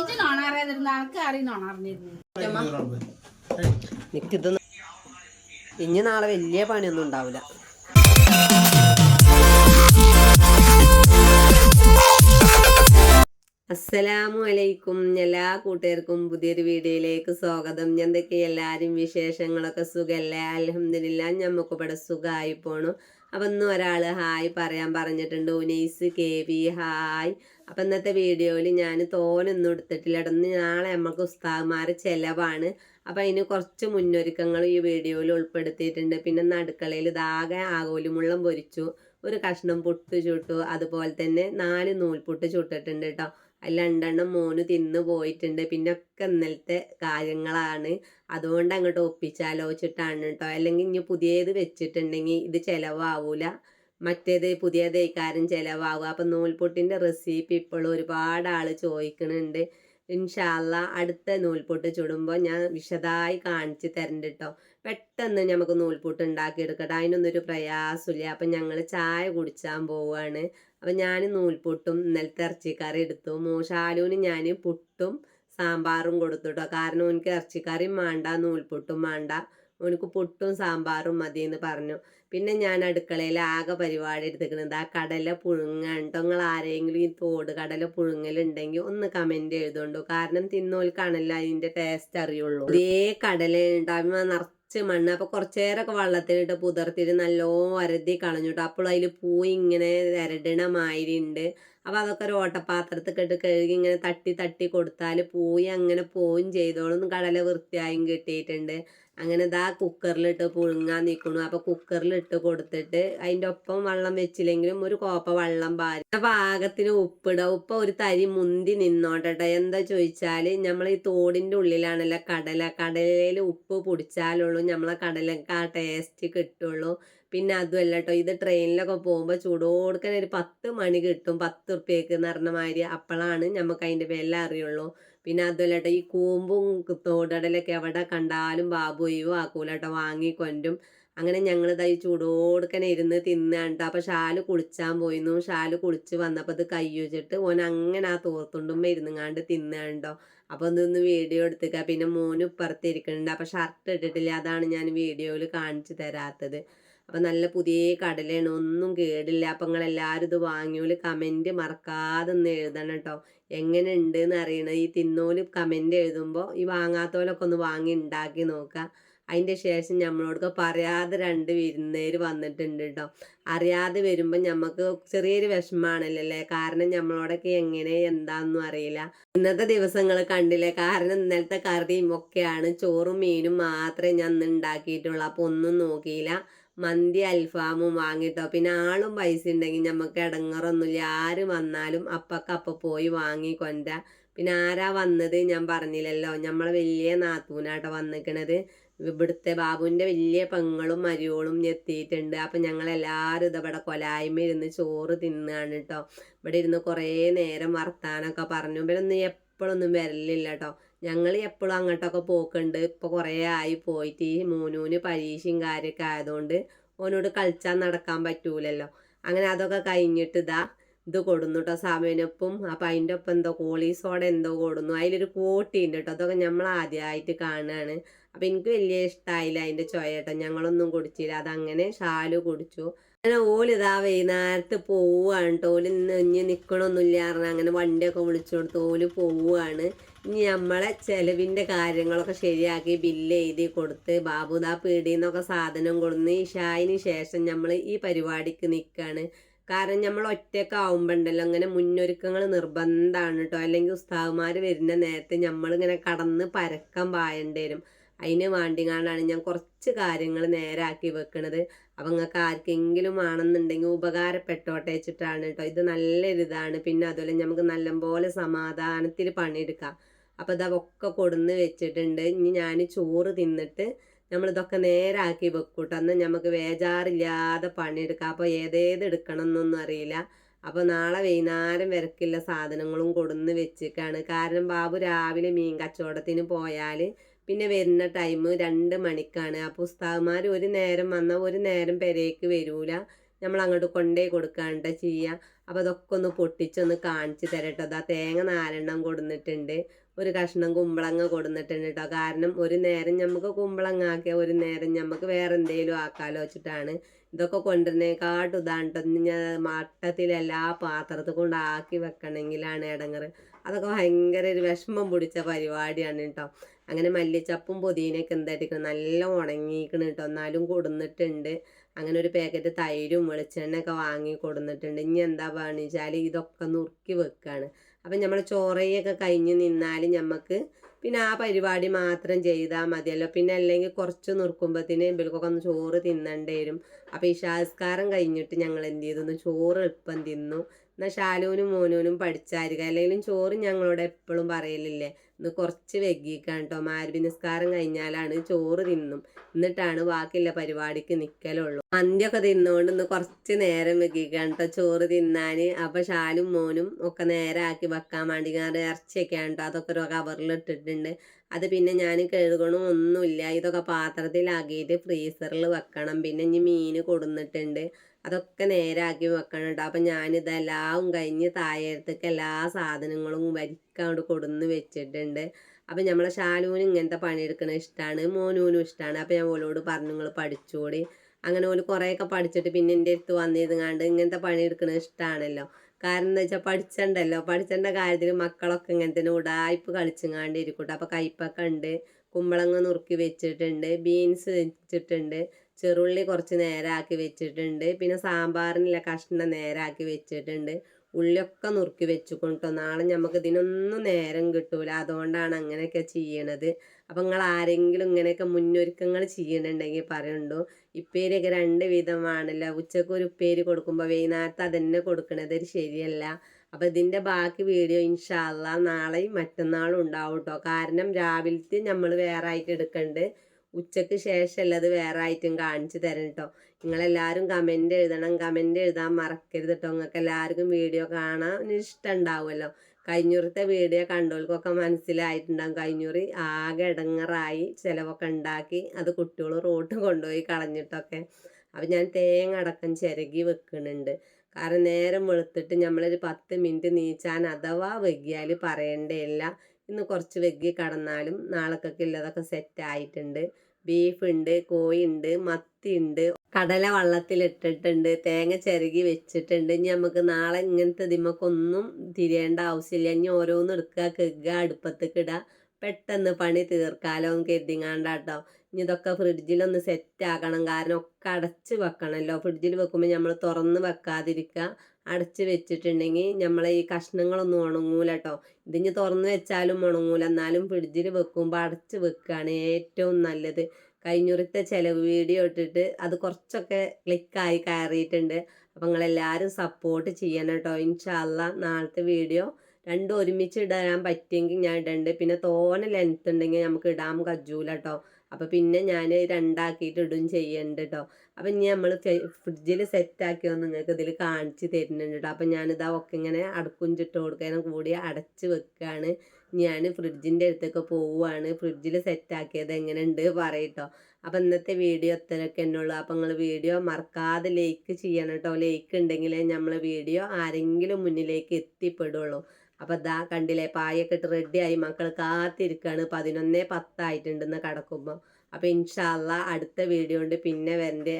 ഇത് ആൾക്ക് നോണാറിഞ്ഞിരുന്നു ഇനി നാളെ വലിയ പണിയൊന്നും ഉണ്ടാവില്ല. അസ്സലാമു അലൈക്കും. എല്ലാ കൂട്ടുകാർക്കും പുതിയൊരു വീഡിയോയിലേക്ക് സ്വാഗതം. എന്തൊക്കെ എല്ലാവരും വിശേഷങ്ങളൊക്കെ സുഖമല്ലേ അലഹമില്ല നമുക്ക് ഇവിടെ സുഖമായി പോണു. അപ്പം ഇന്ന് ഒരാൾ ഹായ് പറയാൻ പറഞ്ഞിട്ടുണ്ട്. Unais K V hi. അപ്പം ഇന്നത്തെ വീഡിയോയിൽ ഞാൻ തോനൊന്നും എടുത്തിട്ടില്ല. ഇടന്ന് നാളെ നമ്മൾക്ക് ഉസ്താദ്മാർ ചിലവാണ്. അപ്പം അതിന് കുറച്ച് മുന്നൊരുക്കങ്ങൾ ഈ വീഡിയോയിൽ ഉൾപ്പെടുത്തിയിട്ടുണ്ട്. പിന്നെ നടുക്കളയിൽ ഇതാകെ ആകോലുമുള്ളം പൊരിച്ചു ഒരു കഷ്ണം പുട്ട് ചുട്ടു അതുപോലെ തന്നെ നാല് നൂൽപുട്ട് ചുട്ടിട്ടുണ്ട് കേട്ടോ അതിൽ രണ്ടെണ്ണം മോന് തിന്ന് പോയിട്ടുണ്ട്. പിന്നെ ഒക്കെ ഇന്നലത്തെ കാര്യങ്ങളാണ്. അതുകൊണ്ട് അങ്ങോട്ട് ഒപ്പിച്ചാലോചിച്ചിട്ടാണ് കേട്ടോ അല്ലെങ്കിൽ ഇനി പുതിയത് വെച്ചിട്ടുണ്ടെങ്കിൽ ഇത് ചിലവാവൂല. മറ്റേത് പുതിയ കാര്യം ചിലവാകുക അപ്പം നൂൽപൊട്ടിന്റെ റെസിപ്പി ഇപ്പോഴും ഒരുപാട് ആൾ ചോദിക്കുന്നുണ്ട് ഇൻഷാല്ല അടുത്ത നൂൽപൊട്ട് ചുടുമ്പോൾ ഞാൻ വിശദമായി കാണിച്ച് തരണ്ട് കേട്ടോ പെട്ടെന്ന് നമുക്ക് നൂൽപൊട്ട് ഉണ്ടാക്കിയെടുക്കട്ടെ. അതിനൊന്നും ഒരു പ്രയാസമില്ല. അപ്പം ഞങ്ങൾ ചായ കുടിച്ചാൻ പോവുകയാണ് അപ്പം ഞാൻ നൂൽപുട്ടും ഇന്നലത്തെ ഇറച്ചിക്കറി എടുത്തു. മൂഷാലൂന് ഞാൻ പുട്ടും സാമ്പാറും കൊടുത്തു കേട്ടോ കാരണം എനിക്ക് ഇറച്ചിക്കറിയും വേണ്ട നൂൽപുട്ടും വേണ്ട ഓനക്ക് പുട്ടും സാമ്പാറും മതി എന്ന് പറഞ്ഞു. പിന്നെ ഞാൻ അടുക്കളയിൽ ആകെ പരിപാടി എടുത്തിരിക്കുന്നത് ആ കടല പുഴുങ്ങണ്ടോ നിങ്ങൾ ആരെങ്കിലും ഈ തോട് കടല പുഴുങ്ങലുണ്ടെങ്കിൽ ഒന്ന് കമന്റ് എഴുതുണ്ടോ കാരണം തിന്നോൽക്കാണല്ലോ അതിന്റെ ടേസ്റ്റ് അറിയുള്ളൂ. ഇതേ കടല ഉണ്ടാകുമ്പോൾ നിറച്ച് മണ്ണ് അപ്പോൾ കുറച്ചേരൊക്കെ വെള്ളത്തിലിട്ട് പുതിർത്തിട്ട് നല്ലോ വരതി കളഞ്ഞിട്ട് അപ്പോൾ അതിൽ പൂ ഇങ്ങനെ ഇരടണ അപ്പോൾ അതൊക്കെ ഒരു ഓട്ടപാത്രത്തിൽ ഇട്ട് കഴുകി ഇങ്ങനെ തട്ടി തട്ടി കൊടുത്താൽ പൂയി അങ്ങനെ പോവും ചെയ്തോളും. കടല വൃത്തിയായും കിട്ടിയിട്ടുണ്ട്. അങ്ങനെ ഇതാ കുക്കറിലിട്ട് പുഴുങ്ങാൻ നിൽക്കണു അപ്പൊ കുക്കറിലിട്ട് കൊടുത്തിട്ട് അതിന്റെ ഒപ്പം വെള്ളം വെച്ചില്ലെങ്കിലും ഒരു കോപ്പ വെള്ളം പാരി. പാകത്തിന് ഉപ്പിടുക ഉപ്പ ഒരു തരി മുന്തി നിന്നോട്ടെ എന്താ ചോദിച്ചാൽ നമ്മൾ ഈ തോടിന്റെ ഉള്ളിലാണല്ലോ കടല. കടലയിൽ ഉപ്പ് പൊടിച്ചാലുള്ളൂ. നമ്മളെ കടലക്ക് ആ ടേസ്റ്റ് കിട്ടുള്ളൂ. പിന്നെ അതുമല്ല കേട്ടോ ഇത് ട്രെയിനിലൊക്കെ പോകുമ്പോൾ ചൂടോടുക്കാൻ ഒരു പത്ത് മണി കിട്ടും പത്ത് ഉറുപ്പ്യക്ക് എന്ന് പറഞ്ഞ മാതിരി. അപ്പോഴാണ് നമുക്ക് അതിന്റെ വില അറിയുള്ളൂ. പിന്നെ അതുമല്ല കേട്ടോ ഈ കൂമ്പും തോടടലൊക്കെ എവിടെ കണ്ടാലും ബാബു ഒഴിവ് ആക്കൂല കേട്ടോ വാങ്ങിക്കൊണ്ടും അങ്ങനെ ഞങ്ങൾ ഇതായി ചൂടോടുക്കനെ ഇരുന്ന് തിന്നാണ്ട് അപ്പോൾ ഷാൽ കുളിച്ചാൻ പോയിരുന്നു ഷാൽ കുളിച്ച് വന്നപ്പോൾ അത് കൈ വെച്ചിട്ട് ഓൻ അങ്ങനെ ആ തോർത്തുണ്ടുമ്പോൾ ഇരുന്നുങ്ങാണ്ട് തിന്നാണ്ടോ അപ്പോൾ ഇതൊന്ന് വീഡിയോ എടുത്തുക പിന്നെ മോന് ഇപ്പുറത്തിരിക്കുന്നുണ്ട് അപ്പം ഷർട്ട് ഇട്ടിട്ടില്ല. അതാണ് ഞാൻ വീഡിയോയിൽ കാണിച്ചു തരാത്തത്. അപ്പം നല്ല പുതിയ കടലയാണ് ഒന്നും കേടില്ല. അപ്പം നിങ്ങൾ എല്ലാവരും ഇത് വാങ്ങിയോൽ കമന്റ് മറക്കാതെ ഒന്ന് എഴുതണം കേട്ടോ എങ്ങനെ ഉണ്ട് എന്ന് അറിയണം. ഈ തിന്നോൽ കമന്റ് എഴുതുമ്പോൾ ഈ വാങ്ങാത്തവരൊക്കെ ഒന്ന് വാങ്ങി ഉണ്ടാക്കി നോക്കുക അതിന്റെ ശേഷം നമ്മളോടൊക്കെ പറയാതെ രണ്ട് വിരുന്നേര് വന്നിട്ടുണ്ട് കേട്ടോ അറിയാതെ വരുമ്പോൾ നമുക്ക് ചെറിയൊരു വിഷമമാണല്ലോ അല്ലേ കാരണം നമ്മളോടൊക്കെ എങ്ങനെ എന്താണെന്നും അറിയില്ല. ഇന്നത്തെ ദിവസങ്ങൾ കണ്ടില്ലേ? കാരണം ഇന്നലത്തെ കറിയും ഒക്കെയാണ്. ചോറും മീനും മാത്രമേ ഞാൻ ഇന്ന് ഉണ്ടാക്കിയിട്ടുള്ളൂ അപ്പോൾ ഒന്നും നോക്കിയില്ല. മന്തി അൽഫാമും വാങ്ങിട്ടോ. പിന്നെ ആളും പൈസ ഉണ്ടെങ്കിൽ നമുക്ക് ഇടങ്ങറൊന്നുമില്ല ആര് വന്നാലും അപ്പക്കപ്പ പോയി വാങ്ങി കൊണ്ട. പിന്നെ ആരാ വന്നത് ഞാൻ പറഞ്ഞില്ലല്ലോ. നമ്മളെ വലിയ നാത്തൂനാട്ടോ വന്നിക്കണത്. ഇവിടുത്തെ ബാബുവിന്റെ വലിയ പെങ്ങളും മരിയോളും എത്തിയിട്ടുണ്ട്. അപ്പം ഞങ്ങളെല്ലാവരും ഇതവിടെ കൊലായ്മ ഇരുന്ന് ചോറ് തിന്നാണ് കേട്ടോ ഇവിടെ ഇരുന്ന് കുറേ നേരം വർത്താനൊക്കെ പറഞ്ഞു. ഇവരൊന്നും എപ്പോഴൊന്നും വരലില്ല കേട്ടോ ഞങ്ങൾ എപ്പോഴും അങ്ങോട്ടൊക്കെ പോക്കുണ്ട്. ഇപ്പോൾ കുറേ ആയി പോയിട്ട് ഈ മൂന്നൂന് പരീക്ഷയും കാര്യമൊക്കെ ആയതുകൊണ്ട് ഓനോട് കളിച്ചാൽ നടക്കാൻ പറ്റൂലല്ലോ. അങ്ങനെ അതൊക്കെ കഴിഞ്ഞിട്ട് ഇതാ ഇത് കൊടുന്നു കേട്ടോ സമയനൊപ്പം. അപ്പം അതിന്റെ ഒപ്പം എന്തോ കോളീസോടെ എന്തോ കൊടുന്നു. അതിലൊരു കോട്ടി ഉണ്ട് കേട്ടോ അതൊക്കെ നമ്മൾ ആദ്യമായിട്ട് കാണുകയാണ് അപ്പം എനിക്ക് വലിയ ഇഷ്ടമായില്ല അതിന്റെ ചോയ കേട്ടോ ഞങ്ങളൊന്നും കുടിച്ചില്ല. അതങ്ങനെ ഷാലു കുടിച്ചു. അങ്ങനെ ഓലിതാ വൈകുന്നേരത്ത് പോവുകയാണ് കേട്ടോ ഓൽ ഇന്ന് ഇഞ്ഞ് നിൽക്കണമൊന്നുമില്ല അങ്ങനെ വണ്ടിയൊക്കെ വിളിച്ചു കൊടുത്ത് ഓൽ പോവുകയാണ് ഇനി നമ്മളെ ചെലവിന്റെ കാര്യങ്ങളൊക്കെ ശരിയാക്കി ബില്ല് എഴുതി കൊടുത്ത് ബാബുദാ പീടിയിൽ നിന്നൊക്കെ സാധനം കൊടുന്ന് ഇഷായിന് ശേഷം നമ്മൾ ഈ പരിപാടിക്ക് നിൽക്കുകയാണ് കാരണം നമ്മൾ ഒറ്റയ്ക്ക് ആവുമ്പോണ്ടല്ലോ അങ്ങനെ മുന്നൊരുക്കങ്ങൾ നിർബന്ധമാണ് കേട്ടോ അല്ലെങ്കിൽ ഉസ്താവുമാർ വരുന്ന നേരത്തെ നമ്മളിങ്ങനെ കടന്ന് പരക്കം പായേണ്ടി വരും. അതിന് വേണ്ടിങ്ങാണ്ടാണ് ഞാൻ കുറച്ച് കാര്യങ്ങൾ നേരാക്കി വെക്കണത്. അപ്പം നിങ്ങൾക്ക് ആർക്കെങ്കിലും ആണെന്നുണ്ടെങ്കിൽ ഉപകാരപ്പെട്ടോട്ടെ വെച്ചിട്ടാണ് കേട്ടോ ഇത് നല്ലൊരു ഇതാണ്. പിന്നെ അതുപോലെ നമുക്ക് നല്ലപോലെ സമാധാനത്തിൽ പണിയെടുക്കാം. അപ്പോൾ ഇതൊക്കെ കൊടുന്ന് വെച്ചിട്ടുണ്ട്. ഇനി ഞാൻ ചോറ് തിന്നിട്ട് നമ്മളിതൊക്കെ നേരാക്കി വെക്കൂട്ടോ. അന്ന് നമുക്ക് വേജാറില്ലാതെ പണിയെടുക്കാം. അപ്പോൾ ഏതേത് എടുക്കണം എന്നൊന്നും അറിയില്ല. അപ്പോൾ നാളെ വൈകുന്നേരം വരക്കുള്ള സാധനങ്ങളും കൊടുന്ന് വെച്ചേക്കാണ്. കാരണം ബാബു രാവിലെ മീൻ കച്ചവടത്തിന് പോയാൽ പിന്നെ വരുന്ന ടൈം രണ്ട് മണിക്കാണ്. അപ്പോൾ ഉസ്താദ്മാർ ഒരു നേരം വന്നാൽ ഒരു നേരം പെരേക്ക് വരൂല. നമ്മൾ അങ്ങോട്ട് കൊണ്ടേ കൊടുക്കാണ്ട ചെയ്യുക അപ്പോൾ അതൊക്കെ ഒന്ന് പൊട്ടിച്ചൊന്ന് കാണിച്ച് തരട്ടോ. അതാ തേങ്ങ നാലെണ്ണം കൊടുന്നിട്ടുണ്ട്. ഒരു കഷ്ണം കുമ്പളങ്ങ കൊടുന്നിട്ടുണ്ട് കേട്ടോ കാരണം ഒരു നേരം നമുക്ക് കുമ്പളങ്ങ ആക്കിയാൽ ഒരു നേരം നമുക്ക് വേറെ എന്തെങ്കിലും ആക്കാലോ വെച്ചിട്ടാണ്. ഇതൊക്കെ കൊണ്ടുവരുന്നേക്കാട്ടും ഇതാണ് കേട്ടോ മട്ടത്തിൽ എല്ലാ പാത്രത്തിൽ കൊണ്ട് ആക്കി വെക്കണമെങ്കിലാണ് ഇടങ്ങറ് അതൊക്കെ ഭയങ്കര ഒരു വിഷമം പിടിച്ച പരിപാടിയാണ് കേട്ടോ അങ്ങനെ മല്ലിച്ചപ്പും പുതിനയൊക്കെ എന്തായിട്ടിരിക്കണം? നല്ല ഉണങ്ങിയിരിക്കണം കേട്ടോ എന്നാലും കൊടുന്നിട്ടുണ്ട്. അങ്ങനെ ഒരു പാക്കറ്റ് തൈരും വെളിച്ചെണ്ണയൊക്കെ വാങ്ങി കൊടുന്നിട്ടുണ്ട്. ഇനി എന്താ പറഞ്ഞു വെച്ചാൽ ഇതൊക്കെ നുറുക്കി വെക്കുകയാണ് അപ്പം നമ്മൾ ചോറയൊക്കെ കഴിഞ്ഞ് നിന്നാൽ നമുക്ക് പിന്നെ ആ പരിപാടി മാത്രം ചെയ്താൽ മതിയല്ലോ. പിന്നെ അല്ലെങ്കിൽ കുറച്ച് നുറുക്കുമ്പോഴത്തേന് ബിൽക്കൊക്കെ ഒന്ന് ചോറ് തിന്നേണ്ടി വരും അപ്പോൾ ഈ ശാസ്കാരം കഴിഞ്ഞിട്ട് ഞങ്ങൾ എന്ത് ചെയ്തു ചോറ് എളുപ്പം തിന്നു. എന്നാൽ ഷാലുവിനും മോനൂനും പഠിച്ചായിരിക്കും. അല്ലെങ്കിലും ചോറ് ഞങ്ങളോട് എപ്പോഴും പറയലില്ലേ ഇന്ന് കുറച്ച് വെക്കിക്കാൻ കേട്ടോ മാരുതി നിസ്കാരം കഴിഞ്ഞാലാണ് ചോറ് തിന്നും. എന്നിട്ടാണ് ബാക്കിയുള്ള പരിപാടിക്ക് നിൽക്കലുള്ളൂ മന്തിയൊക്കെ തിന്നുകൊണ്ട് ഇന്ന് കുറച്ച് നേരം വെക്കിക്കാൻ കേട്ടോ ചോറ് തിന്നാൻ അപ്പോൾ ഷാലും മോനും ഒക്കെ നേരെ ആക്കി വെക്കാൻ വേണ്ടി ഞാൻ ഇറച്ചിയൊക്കെയാണ് കേട്ടോ അതൊക്കെ ഒരു കവറിൽ ഇട്ടിട്ടുണ്ട് അത് പിന്നെ ഞാൻ കഴുകണം ഒന്നുമില്ല. ഇതൊക്കെ പാത്രത്തിലാക്കിയിട്ട് ഫ്രീസറിൽ വെക്കണം. പിന്നെ ഇനി മീൻ കൊടുന്നിട്ടുണ്ട്. അതൊക്കെ നേരാക്കി വെക്കണം കേട്ടോ അപ്പം ഞാനിതെല്ലാം കഴിഞ്ഞ് താഴത്തേക്ക് എല്ലാ സാധനങ്ങളും വരിക്കാണ്ട് കൊടുന്ന് വെച്ചിട്ടുണ്ട്. അപ്പം നമ്മളെ ശാലുവിന് ഇങ്ങനത്തെ പണിയെടുക്കണത് ഇഷ്ടമാണ് മോനൂനും ഇഷ്ടമാണ് അപ്പം ഞാൻ ഓലോട് പറഞ്ഞു നിങ്ങൾ പഠിച്ചോടി അങ്ങനെ ഓൽ കുറേയൊക്കെ പഠിച്ചിട്ട് പിന്നെ എന്റെ അടുത്ത് വന്നിരുന്നാണ്ട് ഇങ്ങനത്തെ പണിയെടുക്കണത് ഇഷ്ടമാണല്ലോ കാരണം എന്താ വെച്ചാൽ പഠിച്ചണ്ടല്ലോ. പഠിച്ചേണ്ട കാര്യത്തിൽ മക്കളൊക്കെ ഇങ്ങനെ തന്നെ ഉടായ്പ് കളിച്ചുങ്ങാണ്ട് ഇരിക്കട്ടെ അപ്പോൾ കയ്പൊക്കെ ഉണ്ട് കുമ്പളങ്ങ നുറുക്കി വെച്ചിട്ടുണ്ട്. ബീൻസ് വെച്ചിട്ടുണ്ട്. ചെറുള്ളി കുറച്ച് നേരാക്കി വെച്ചിട്ടുണ്ട്. പിന്നെ സാമ്പാറിനുള്ള കഷ്ണം നേരാക്കി വെച്ചിട്ടുണ്ട്. ഉള്ളിയൊക്കെ നുറുക്കി വെച്ചുകൊണ്ടോ നാളെ നമുക്ക് ഇതിനൊന്നും നേരം കിട്ടൂല. അതുകൊണ്ടാണ് അങ്ങനെയൊക്കെ ചെയ്യണത്. അപ്പം നിങ്ങൾ ആരെങ്കിലും ഇങ്ങനെയൊക്കെ മുന്നൊരുക്കങ്ങൾ ചെയ്യണുണ്ടെങ്കിൽ പറയുണ്ടോ. ഇപ്പേരിയൊക്കെ രണ്ട് വിധമാണല്ലോ. ഉച്ചയ്ക്ക് ഒരു ഉപ്പേരി കൊടുക്കുമ്പോൾ വൈകുന്നേരത്ത് അതന്നെ കൊടുക്കണത് ഒരു ശരിയല്ല. അപ്പം ഇതിന്റെ ബാക്കി വീഡിയോ ഇൻഷാല്ല നാളെയും മറ്റന്നാളും ഉണ്ടാവും കേട്ടോ കാരണം രാവിലത്തെ നമ്മൾ വേറെ ആയിട്ട് എടുക്കണ്ട്. ഉച്ചയ്ക്ക് ശേഷമല്ല അത് വേറെ ആയിട്ടും കാണിച്ചു തരണം കേട്ടോ നിങ്ങളെല്ലാവരും കമന്റ് എഴുതണം. കമന്റ് എഴുതാൻ മറക്കരുത് കേട്ടോ നിങ്ങൾക്ക് എല്ലാവർക്കും വീഡിയോ കാണാൻ ഇഷ്ടം ഉണ്ടാവുമല്ലോ. കഴിഞ്ഞൂറത്തെ വീഡിയോ കണ്ടോൾക്കൊക്കെ മനസ്സിലായിട്ടുണ്ടാകും കഴിഞ്ഞൂറി ആകെ ഇടങ്ങറായി ചിലവൊക്കെ ഉണ്ടാക്കി അത് കുട്ടികൾ റോട്ട് കൊണ്ടുപോയി കളഞ്ഞിട്ടൊക്കെ. അപ്പം ഞാൻ തേങ്ങ അടക്കം ചിരകി വെക്കുന്നുണ്ട്. കാരണം നേരം വെളുത്തിട്ട് നമ്മളൊരു പത്ത് മിനിറ്റ് നീച്ചാൻ അഥവാ വൈകിയാൽ പറയേണ്ടതില്ല ഇന്ന് കുറച്ച് വെഗ്ഗി കടന്നാലും നാളേക്കൊക്കെ ഉള്ളതൊക്കെ സെറ്റ് ആയിട്ടുണ്ട്. ബീഫ് ഉണ്ട് കോഴി ഉണ്ട് മത്തി ഉണ്ട് കടല വള്ളത്തിലിട്ടിട്ടുണ്ട് തേങ്ങ ചിരകി വെച്ചിട്ടുണ്ട്. ഇനി നമുക്ക് നാളെ ഇങ്ങനത്തെ ഇതിമക്കൊന്നും തിരിയേണ്ട ആവശ്യമില്ല. ഇനി ഓരോന്ന് എടുക്കുക കെഗുക അടുപ്പത്തേക്ക് ഇടുക. പെട്ടെന്ന് പണി തീർക്കാലോ എന്ന് കരുതിങ്ങാണ്ടാട്ടോ. ഇനി ഇതൊക്കെ ഫ്രിഡ്ജിലൊന്ന് സെറ്റ് ആക്കണം. കാരണം ഒക്കെ അടച്ച് വെക്കണമല്ലോ ഫ്രിഡ്ജിൽ വെക്കുമ്പോൾ നമ്മൾ തുറന്ന് വെക്കാതിരിക്കുക. അടച്ച് വെച്ചിട്ടുണ്ടെങ്കിൽ നമ്മളെ ഈ കഷ്ണങ്ങളൊന്നും ഉണങ്ങൂല കേട്ടോ ഇതിഞ്ഞ് തുറന്ന് വെച്ചാലും ഉണങ്ങൂല. എന്നാലും ഫ്രിഡ്ജിൽ വെക്കുമ്പോൾ അടച്ച് വെക്കുകയാണ് ഏറ്റവും നല്ലത്. കഴിഞ്ഞുറത്തെ ചിലവ് വീഡിയോ ഇട്ടിട്ട് അത് കുറച്ചൊക്കെ ക്ലിക്കായി കയറിയിട്ടുണ്ട്. അപ്പം നിങ്ങളെല്ലാവരും സപ്പോർട്ട് ചെയ്യണം കേട്ടോ ഇൻഷാല്ല നാളത്തെ വീഡിയോ രണ്ടും ഒരുമിച്ച് ഇടാൻ പറ്റിയെങ്കിൽ ഞാൻ ഇടണ്ട്. പിന്നെ തോനെ ലെങ്ത് ഉണ്ടെങ്കിൽ നമുക്ക് ഇടാൻ കജൂല കേട്ടോ അപ്പോൾ പിന്നെ ഞാൻ രണ്ടാക്കിയിട്ട് ഇടും ചെയ്യുന്നുണ്ട് കേട്ടോ അപ്പം ഇനി നമ്മൾ ഫ്രിഡ്ജിൽ സെറ്റാക്കിയോ നിങ്ങൾക്ക് ഇതിൽ കാണിച്ച് തരുന്നുണ്ട് കേട്ടോ അപ്പം ഞാനിതാ ഒക്കെ ഇങ്ങനെ അടക്കുഞ്ചിട്ട് കൊടുക്കാനും കൂടി അടച്ച് വെക്കുകയാണ് ഞാൻ ഫ്രിഡ്ജിന്റെ അടുത്തൊക്കെ പോവുകയാണ് ഫ്രിഡ്ജിൽ സെറ്റാക്കിയത് എങ്ങനെയുണ്ട് പറയട്ടോ. അപ്പം ഇന്നത്തെ വീഡിയോ ഇത്രയൊക്കെ ഉള്ളൂ. അപ്പം നിങ്ങൾ വീഡിയോ മറക്കാതെ ലൈക്ക് ചെയ്യണം കേട്ടോ ലൈക്ക് ഉണ്ടെങ്കിലേ നമ്മൾ വീഡിയോ ആരെങ്കിലും മുന്നിലേക്ക് എത്തിപ്പെടുള്ളൂ. അപ്പം ഇതാ കണ്ടില്ലേ പായൊക്കെ ഇട്ട് റെഡിയായി മക്കൾ കാത്തിരിക്കുകയാണ് പതിനൊന്നേ പത്തായിട്ടുണ്ടെന്ന് കിടക്കുമ്പോൾ അപ്പോൾ ഇൻഷാല്ല അടുത്ത വീഡിയോ ഉണ്ട് പിന്നെ വരണ്ടേ.